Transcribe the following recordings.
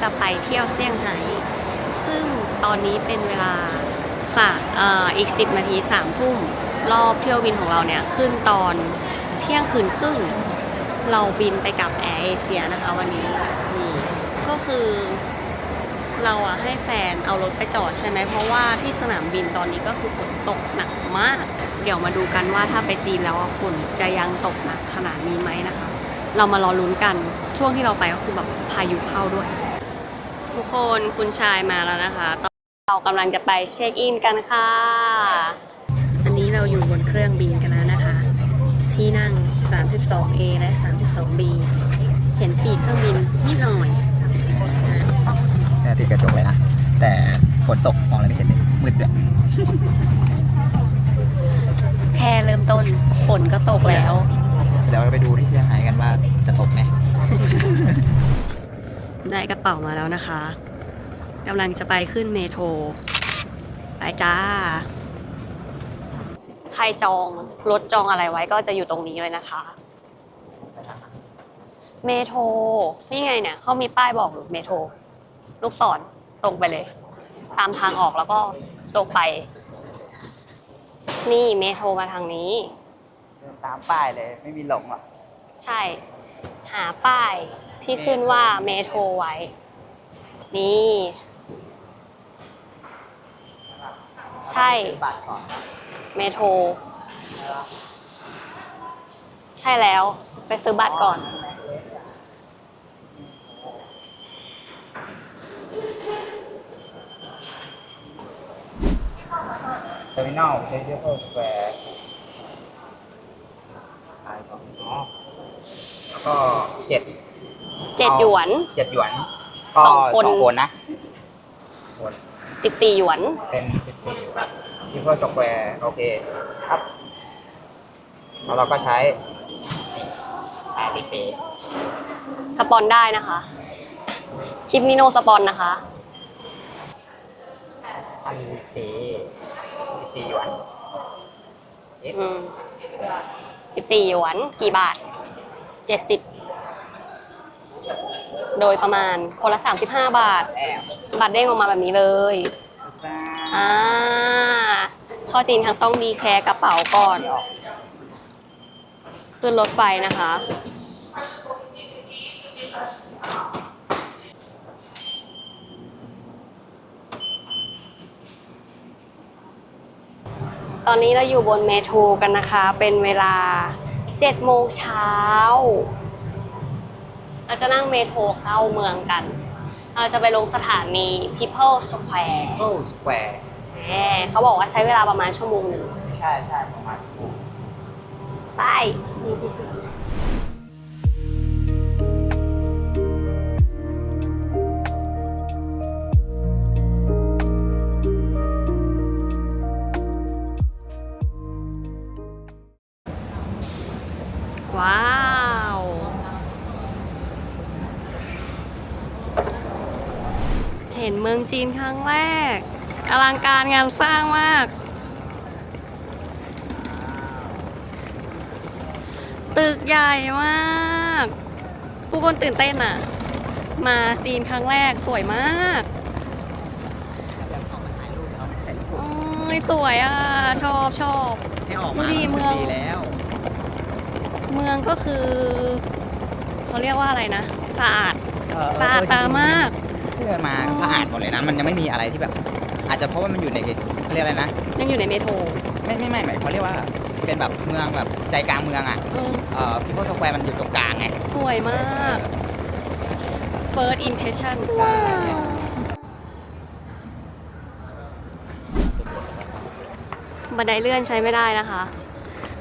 จะไปเที่ยวเซี่ยงไฮ้ซึ่งตอนนี้เป็นเวลาสาอ,อีก 10 นาที3ทุ่มรอบเที่ยวบินของเราเนี่ยขึ้นตอนเที่ยงคืนครึ่งเราบินไปกับแอร์เอเชียนะคะวันนี้นี่ก็คือเราอะให้แฟนเอารถไปจอดใช่ไหมเพราะว่าที่สนามบินตอนนี้ก็คือฝนตกหนักมาก เดี๋ยวมาดูกันว่าถ้าไปจีนแล้วอะฝนจะยังตกหนักขนาดนี้ไหมนะคะ เรามารอลุ้นกันช่วงที่เราไปก็คือแบบพายุเข้าด้วย ทุกคนคุณชายมาแล้วนะคะตอนเรากำลังจะไปเช็คอินกันค่ะ อันนี้เราอยู่บนเครื่องบินกันแล้วนะคะ ที่นั่ง 32A และ 32B เห็นปีกเครื่องบินนิดหน่อยเนี่ยติดกระจกเลยนะ แต่ฝนตกมองอะไรไม่เห็นเลยมืดด้วยแค่เริ่มต้นฝนก็ตกแล้ว เดี๋ยวเราไปดูที่เซี่ยงไฮ้กันว่าจะตกไหม ได้กระเป๋ามาแล้วนะคะกำลังจะไปขึ้นเมโทรไปจ้า ใครจองรถจองอะไรไว้ก็จะอยู่ตรงนี้เลยนะคะ เมโทรนี่ไงเนี่ยเขามีป้ายบอกอยู่เมโทรลูกศรตรงไปเลย ตามทางออกแล้วก็ตรงไป นี่เมโทรมาทางนี้เดินตามป้ายเลยไม่มีหลงอะใช่ หาป้าย ที่ขึ้นว่าเมโทรไว้ นี่ ใช่ บัตรก่อนเมโทร ใช่แล้ว ไปซื้อบัตรก่อน เทอร์มินอลเทเบิลสแควร์ขายของอ๋อแล้วก็เจ็ด เจ็ดหยวน เจ็ดหยวนก็สองคน สองคนนะคนสิบสี่หยวน เป็นสิบสี่ครับทิเบิลสแควร์โอเคครับแล้วเราก็ใช้อาลีเปย์สปอนได้นะคะ คลิปนี้โนสปอนนะคะอาลีเปย์สิบสี่หยวนเอ๊ะอืมสิบสี่หยวน กี่บาทเจ็ดสิบ โดยประมาณคนละสามสิบห้าบาทแล้วบัตรเด้งออกมาแบบนี้เลยซ่าอ่าข้อจีนทั้งต้องดีแคร์กระเป๋าก่อนออกขึ้นรถไฟนะคะ ตอนนี้เราอยู่บนเมโทรกันนะคะ เป็นเวลา7โมงเช้า เราจะนั่งเมโทรเข้าเมืองกัน เราจะไปลงสถานี People Square โอ้สแควร์แหมเขาบอกว่าใช้เวลาประมาณชั่วโมงหนึ่งใช่ใช่ประมาณชั่วโมง ไป มืองจีนครั้งแรกอลังการงานสร้างมาก ตึกใหญ่มาก ผู้คนตื่นเต้นอะ มาจีนครั้งแรกสวยมากโอ้ยสวยอะ ชอบชอบให้ออกดูมาดิเมืองดีแล้ว เมืองก็คือ เขาเรียกว่าอะไรนะสะอาดเออสะอาดตามาก เพื่อมาอ๋อสะอาดหมดเลยนะ มันยังไม่มีอะไรที่แบบ อาจจะเพราะว่ามันอยู่ในเขาเรียกอะไรนะ ยังอยู่ในเมโทรไม่ไม่ไม่หมายเขาเรียกว่าเป็นแบบเมืองแบบใจกลางเมืองอะเออเอ่อพิพิธสแควร์มันอยู่ตรงกลางไงสวยมาก first impression บันไดเลื่อนใช้ไม่ได้นะคะ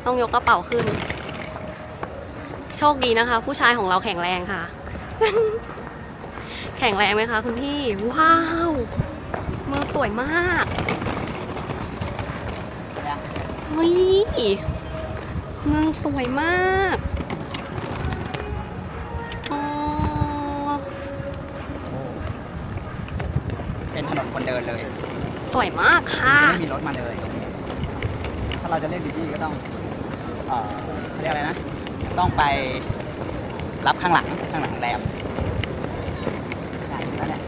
ต้องยกกระเป๋าขึ้น โชคดีนะคะ ผู้ชายของเราแข็งแรงค่ะ แข็งแรงไหมคะคุณพี่ ว้าวเมืองสวยมากเฮ้ยเมืองสวยมากอ๋อเป็นถนนคนเดินเลย สวยมากค่ะ ไม่มีรถมาเลยถ้าเราจะเล่นดีๆก็ต้อง เอ่อเขาเรียกอะไรนะ ต้องไปรับข้างหลังข้างหลังแรมใช่แล้วแหละ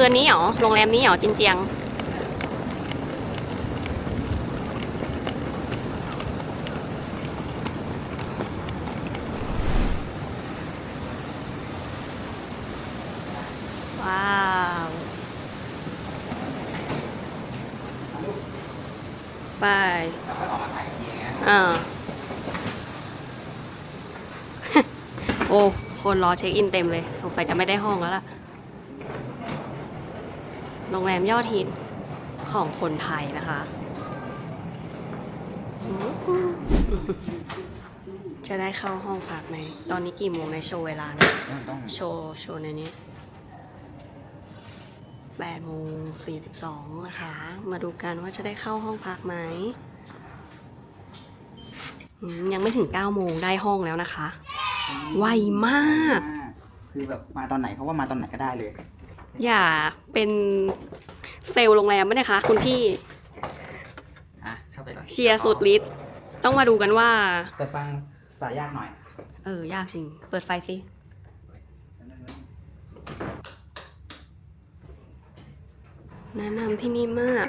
คืออันนี้เหรอ โรงแรมนี้เหรอจินเจียง ว้าวไปแล้วก็ออกมาถ่ายอีกทีนะอ่าโอ้ คนรอเช็คอินเต็มเลย สงสัยจะไม่ได้ห้องแล้วล่ะ โรงแรมยอดฮิตของคนไทยนะคะอืมจะได้เข้าห้องพักไหม ตอนนี้กี่โมงในโชว์เวลานะต้องต้องโชว์โชว์ในนี้แปดโมงสี่สิบสองนะคะ มาดูกันว่าจะได้เข้าห้องพักไหมอืมยังไม่ถึงเก้าโมงได้ห้องแล้วนะคะ ไวมาก คือแบบมาตอนไหนเขาว่ามาตอนไหนก็ได้เลย อย่าเป็นเซลล์โรงแรมไม่ได้คะ คุณพี่อะเข้าไปก่อนเชียร์สุดฤทธิ์ต้องมาดูกันว่า แต่ฟังสายยากหน่อยเออ ยากจริง เปิดไฟสิ แนะนำที่นี่มาก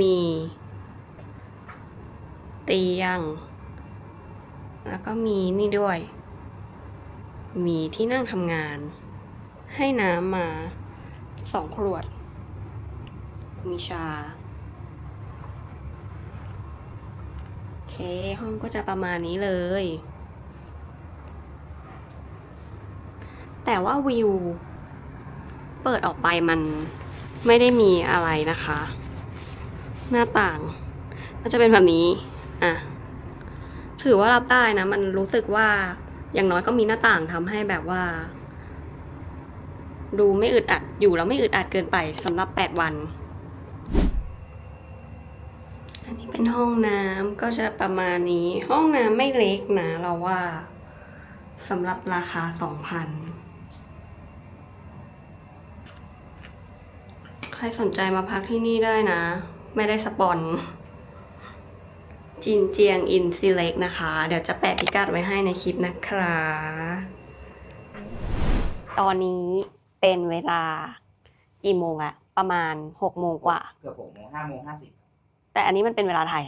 มี เตียง แล้วก็มีนี่ด้วย มีที่นั่งทำงาน ให้น้ำมาสองขวด มีชา โอเค ห้องก็จะประมาณนี้เลย แต่ว่าวิว เปิดออกไปมันไม่ได้มีอะไรนะคะ หน้าต่าง ก็จะเป็นแบบนี้ อะ ถือว่ารับได้นะ มันรู้สึกว่าอย่างน้อยก็มีหน้าต่างทำให้แบบว่า ดูไม่อึดอัดอยู่แล้วไม่อึดอัดเกินไปสำหรับ 8 วัน อันนี้เป็นห้องน้ำก็จะประมาณนี้ห้องน้ำไม่เล็กนะเราว่าสำหรับราคา 2,000 ใครสนใจมาพักที่นี่ได้นะ ไม่ได้สปอนจินเจียงอินซีเล็กนะคะ เดี๋ยวจะแปะพิกัดไว้ให้ในคลิปนะคะ ตอนนี้ เป็นเวลากี่โมงอะประมาณ6โมงกว่า เกือบหกโมงห้าโมงห้าสิบแต่อันนี้มันเป็นเวลาไทย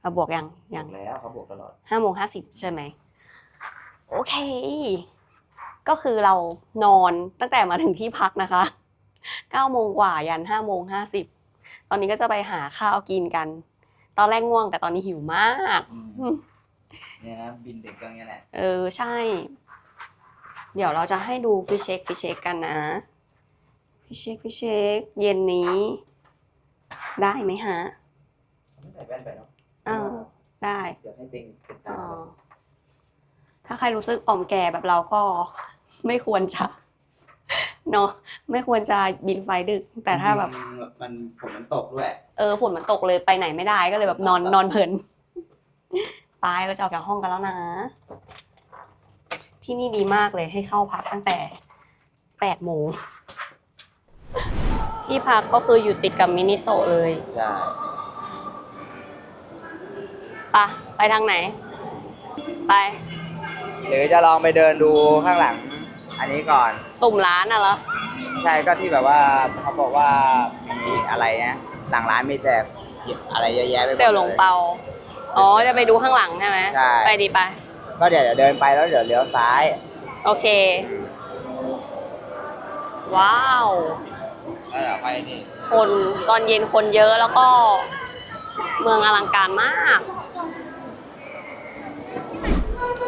เราบวกยังยังแล้วเขาบวกตลอด ห้าโมงห้าสิบใช่ไหมโอเค ก็คือเรานอนตั้งแต่มาถึงที่พักนะคะเก้าโมงกว่ายันห้าโมงห้าสิบตอนนี้ก็จะไปหาข้าวกินกัน ตอนแรกง่วงแต่ตอนนี้หิวมากเนี่ยนะบินเด็กก็อย่างเงี้ยแหละ เออใช่ เดี๋ยวเราจะให้ดูฟิชเช็คฟิชเช็คกันนะฟิชเช็คฟิชเช็คเย็นนี้ ได้ไหมฮะไม่ใส่แว่นไปเนาะอ่าได้เดี๋ยวให้เต็งเป็นอ๋ตาอถ้าใครรู้สึกอ่อมแก่แบบเราก็ไม่ควรจะเนาะไม่ควรจะบินไฟดึก แต่ถ้าแบบจริงๆมันฝนมันตกด้วย เออฝนมันตกเลยไปไหนไม่ได้ก็เลยแบบนอนนอนเพลินไปเราจะออกจากห้องกันแล้วนะ ที่นี่ดีมากเลยให้เข้าพักตั้งแต่แปดโมง ที่พักก็คืออยู่ติดกับมินิโซะเลยใช่ปะไปทางไหน ไปหรือจะลองไปเดินดูข้างหลัง อันนี้ก่อน สุ่มร้านอะเหรอ ใช่ก็ที่แบบว่าเขาบอกว่ามีอะไรนะหลังร้านมีแต่หยิบอะไรเยอะแยะไปมดเซลล์หลงเปา อ๋อ จะไปดูข้างหลังใช่ไหมใช่ ไปดีไป ก็เดี๋ยวเดี๋ยวเดินไปแล้วเดี๋ยวเลี้ยวซ้าย โอเค ว้าว แล้วเดี๋ยวไปนี่คนตอนเย็นคนเยอะแล้วก็ เมืองอลังการมาก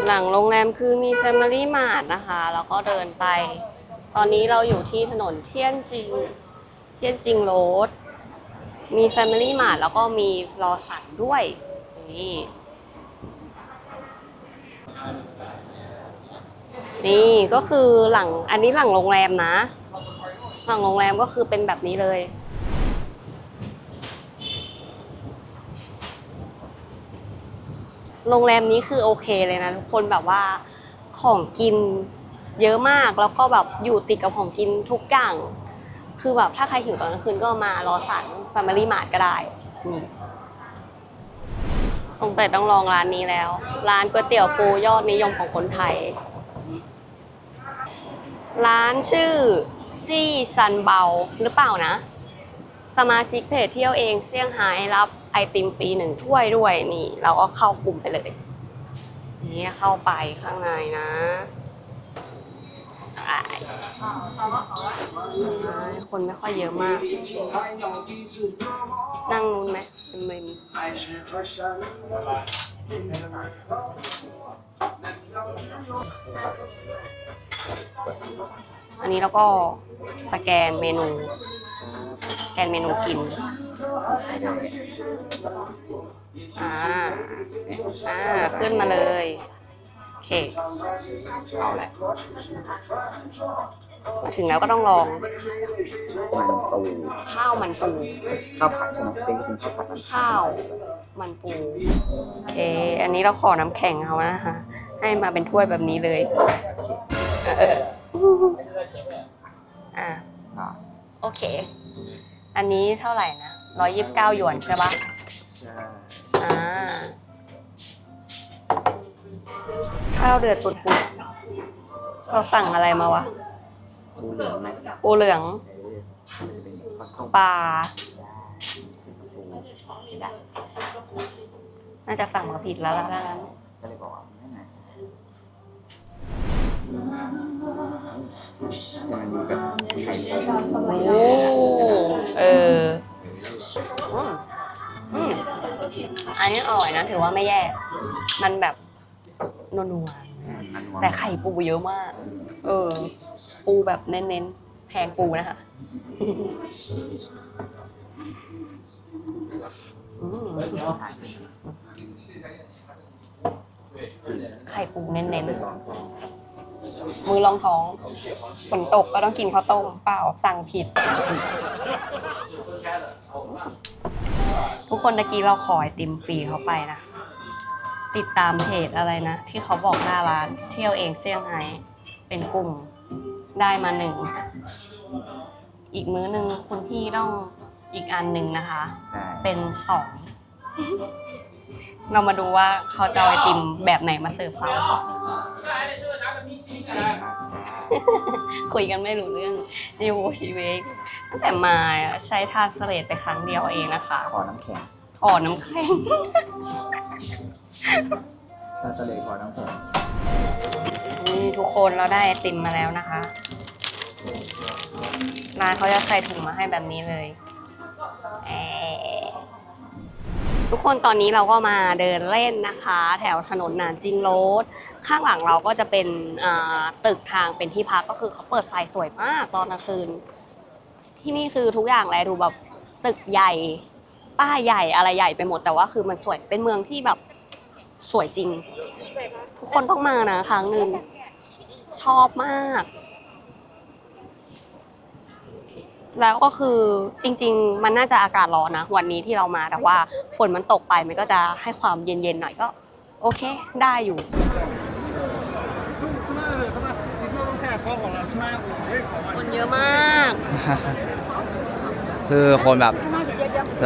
หลังโรงแรมคือมี Family Mart นะคะ แล้วก็เดินไป ตอนนี้เราอยู่ที่ถนนเทียนจิง เทียนจิงโรดมี Family Mart แล้วก็มีรอสันด้วยนี่ นี่ก็คือหลังอันนี้หลังโรงแรมนะ หลังโรงแรมก็คือเป็นแบบนี้เลย โรงแรมนี้คือโอเคเลยนะทุกคนแบบว่าของกินเยอะมากแล้วก็แบบอยู่ติดกับของกินทุกอย่าง คือแบบถ้าใครหิวตอนกลางคืนก็มารอสัน Family Mart ก็ได้นี่ สงสัยต้องลองร้านนี้แล้ว ร้านก๋วยเตี๋ยวปูยอดนิยมของคนไทย ร้านชื่อซี่ซันเบาหรือเปล่านะ สมาชิกเพจเที่ยวเองเซี่ยงไฮ้รับไอติมฟรีหนึ่งถ้วยด้วยนี่ เราก็เข้ากลุ่มไปเลย นี่เข้าไปข้างในนะ อ่าคนไม่ค่อยเยอะมาก นั่งนู้นไหมเป็นเมมอันนี้เราก็สแกนเมนู สแกนเมนูกินอ่า อ่า ขึ้นมาเลย เค เอาแหละ มาถึงแล้วก็ต้องลอง มันปูข้าวมันปู ข้าวผัดใช่ไหมเป็นกินข้าวผัดมันข้าวมันปู โอเค อันนี้เราขอน้ำแข็งเขานะคะ ให้มาเป็นถ้วยแบบนี้เลยเอออะ อ่าโอเค อันนี้เท่าไหร่นะร้อยยิบเก้าหยวนใช่ปะใช่อ่า ข้าวเดือดปุดปุดเราสั่งอะไรมาวะ ปูเหลืองไหมปูเหลืองเออเป็นข้าวต้มปลาปูได้น่าจะสั่งมาผิดแล้วละกันก็เลยบอกว่าไม่ไงแต่มันมีแบบไข่ปูโอ้เอออืมอืมอันนี้อร่อยนะ ถือว่าไม่แย่ มันแบบ นัวมันวๆแต่ไข่ปูเยอะมาก เออ ปูแบบเน้นๆแพงปูนะคะอืมไข่ปูเน้นๆ มือรองท้อง ฝนตกก็ต้องกินข้าวต้มเปล่าสั่งผิด ทุกคนตะกี้เราขอไอติมฟรีเขาไปนะ ติดตามเพจอะไรนะ ที่เขาบอกหน้าร้าน เที่ยวเองเซี่ยงไฮ้เป็นกลุ่มได้มาหนึ่ง อีกมื้อหนึ่งคุณพี่ต้องอีกอันหนึ่งนะคะ ได้เป็นสอง เรามาดูว่าเขาจะเอาไอติมแบบไหนมาเสิร์ฟเราคุยกันไม่รู้เรื่องนิวชีเวกตั้งแต่มาอะใช้ทานสเลตไปครั้งเดียวเองนะคะ ขอน้ำแข็ง อ่อนน้ำแข็งถ้าทะเลขอน้ำแข็งนี่ทุกคนเราได้ไอติมมาแล้วนะคะ ร้านเขาจะใส่ถุงมาให้แบบนี้เลยแอะทุกคนตอนนี้เราก็มาเดินเล่นนะคะ แถวถนนหนานจิงโรดข้างหลังเราก็จะเป็นอ่าตึกทางเป็นที่พักก็คือเขาเปิดไฟสวยมากตอนกลางคืน ที่นี่คือทุกอย่างแลดูแบบตึกใหญ่ ป้ายใหญ่อะไรใหญ่ไปหมดแต่ว่าคือมันสวยเป็นเมืองที่แบบสวยจริง ทุกคนต้องมานะครั้งหนึ่งชอบมาก แล้วก็คือจริง ๆ มันน่าจะอากาศร้อนนะวันนี้ที่เรามาแต่ว่าฝนมันตกไปมันก็จะให้ความเย็นๆหน่อยก็ โอเค ได้อยู่คนเยอะมาก คือคนแบบ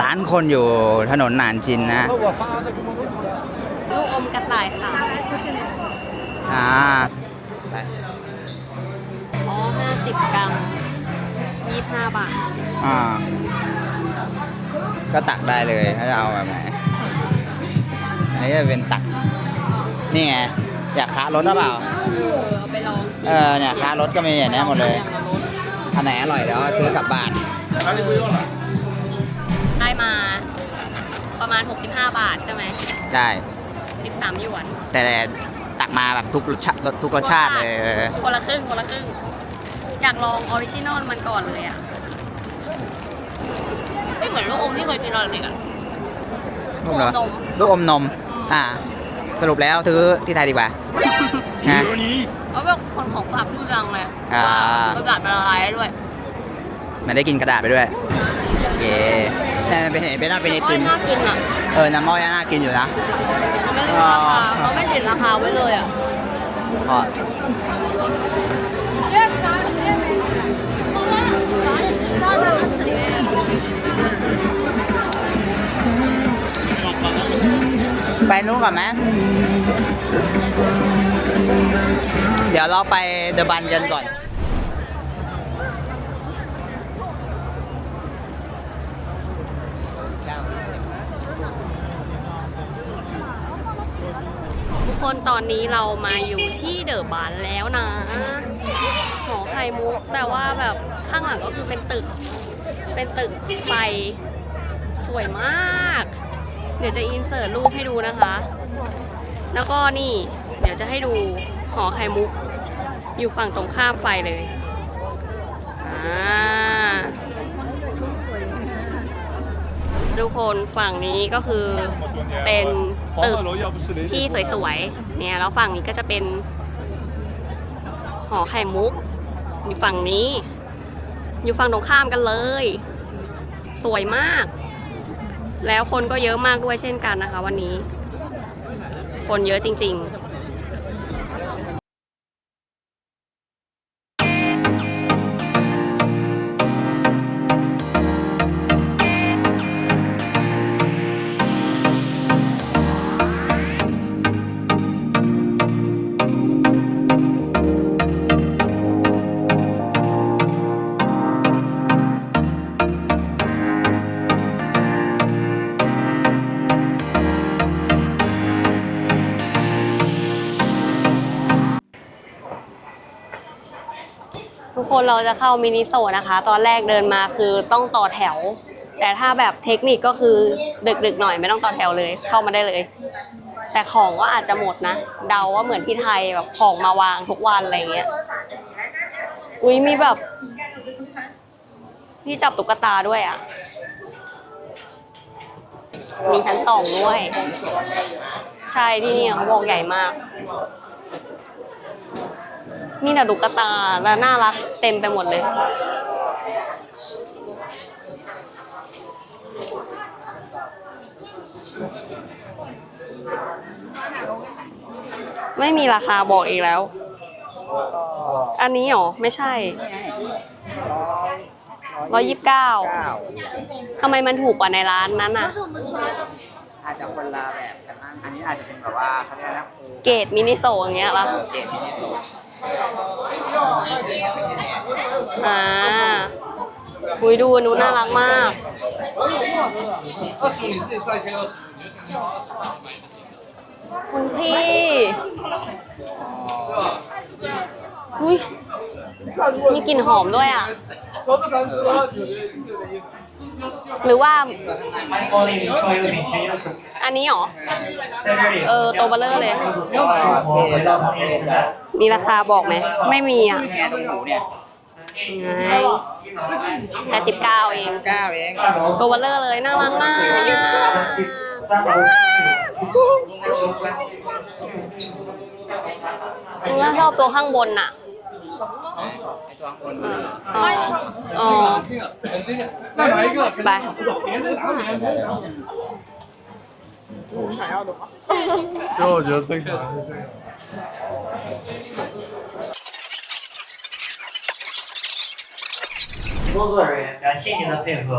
ล้านคนอยู่ถนนหนานจินนะ ลูกอมกระต่ายค่ะอ่าอ๋อห้าสิบกรัมยี่ห้าบาท อ่า ก็ตักได้เลยถ้าจะเอาแบบไหน อันนี้จะเป็นตัก นี่ไง อยากค้ารถหรือเปล่า เออเอาไปลองชิมเออเนี่ยค้ารถก็มีอย่างนี้หมดเลย อันไหนอร่อยเดี๋ยวซื้อกลับบ้านได้ มาประมาณ 65 บาทใช่ไหมใช่ 13หยวน แต่ตักมาแบบทุกรสชาติทุกรสชาติเลยเออคนละครึ่งคนละครึ่ง อยากลองออริจินอลมันก่อนเลยอะไม่เหมือนลูกอมที่เคยกินตอนเด็กอะ ลูกเหรอลูกอมนม ลูกอมนมอืมอ่า สรุปแล้วซื้อที่ไทยดีกว่านะเพราะแบบคนของฝากชื่อดังเลยอ่าว่ากระดาษมันละลายได้ด้วย มันได้กินกระดาษไปด้วย เย้ แต่มันเป็นเป็นเป็นไอโอ้ติยมน่ากินอะเออน้ำม้อยน่ากินอยู่นะเขาไม่ติดราคาเขาไม่ติดราคาไว้เลยอะอ๋อไปนู้นก่อนไหมเดี๋ยวเราไปเดอะบันกันก่อน คนตอนนี้เรามาอยู่ที่เดอะบานแล้วนะหอไข่มุกแต่ว่าแบบข้างหลังก็คือเป็นตึก เป็นตึกไฟสวยมาก เดี๋ยวจะอินเสิร์ตรูปให้ดูนะคะ แล้วก็นี่ เดี๋ยวจะให้ดูหอไข่มุก อยู่ฝั่งตรงข้ามไฟเลยอ่าทุกคนฝั่งนี้ก็คือเป็น ตึกที่สวยๆ เนี่ยแล้วฝั่งนี้ก็จะเป็นหอไข่มุก อยู่ฝั่งนี้ อยู่ฝั่งตรงข้ามกันเลย สวยมาก แล้วคนก็เยอะมากด้วยเช่นกันนะคะ วันนี้ คนเยอะจริง ๆ ทุกคนเราจะเข้ามินิโซนนะคะ ตอนแรกเดินมาคือต้องต่อแถว แต่ถ้าแบบเทคนิคก็คือดึกๆหน่อยไม่ต้องต่อแถวเลยเข้ามาได้เลย แต่ของก็อาจจะหมดนะ เดาว่าเหมือนที่ไทยแบบของมาวางทุกวันอะไรเงี้ยอุ้ยมีแบบที่จับตุ๊กตาด้วยอะ มีชั้นสองด้วย ใช่ที่นี่เขาบอกใหญ่มาก มีแต่ตุ๊กตาและน่ารักเต็มไปหมดเลย ไม่มีราคาบอกอีกแล้ว อันนี้เหรอ ไม่ใช่ร้อยยี่สิบเก้าเก้าทำไมมันถูกกว่าในร้านนั้นอะ อาจจะคนละแบบกันมั้งอันนี้อาจจะเป็นแบบว่าเขาเรียกนะครูเกรดมินิโซอย่างเงี้ยเหรอเกรดมินิโซ อ่าคุยดูนุนน่ารักมากคุณพี่อุ้ยมีกลิ่นหอมด้วยอะ หรือว่า อันนี้เหรอ เออโตเบลเลอร์เลย มีราคาบอกไหม ไม่มีอะแค่ตรงหมูเนี่ยแปดสิบเก้าเองเก้าเอง ตัวเลอร์เลย น่ารักมาก แล้วชอบตัวข้างบนน่ะ อตัวข้างบน อ๋ออ๋อ 很经典，再来一个。 ไป 别的哪里？所以我觉得最可能是这个。工作人员，感谢您的配合。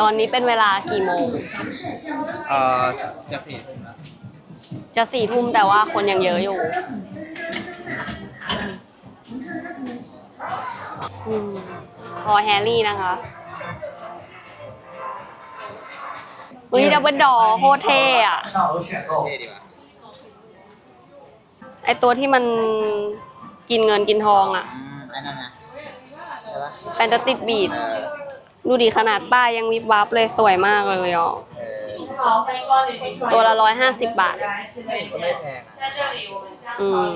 ตอนนี้เป็นเวลากี่โมง เอ่อจะผิด จะสี่ทุ่มแต่ว่าคนยังเยอะอยู่ คอแฮร์รี่นะคะเฮ้ยดับเบิลดอโคตรเทอะะไอตัวที่มันกินเงินกินทองอะอืมอันนั้นนะใช่ปะแฟนตาติดบีดดูดีขนาดป้ายังวิบวับเลยสวยมากเลยอะอตัวละร้อยห้าสิบบาทอืม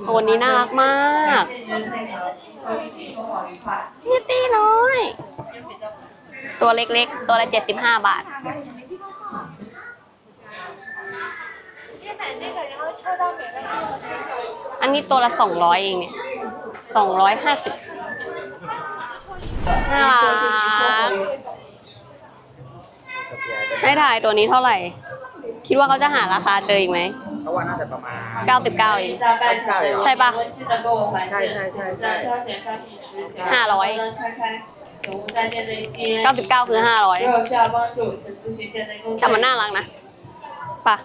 โซนนี้น่ารักมากนี่ตีน้อย ตัวเล็กๆ ตัวละเจ็ดสิบห้าบาทอันนี้ตัวละสองร้อยเองเนี่ยสองร้อยห้าสิบน่ารักให้ถ่ายตัวนี้เท่าไหร่ คิดว่าเขาจะหาราคาเจออีกไหม เเขาว่าน่าจะประมาณ 99เองใช่ปะใช่ใช่ใช่ใช่ห้าร้อย99 คือ 500แต่มันน่ารักนะไป่ะ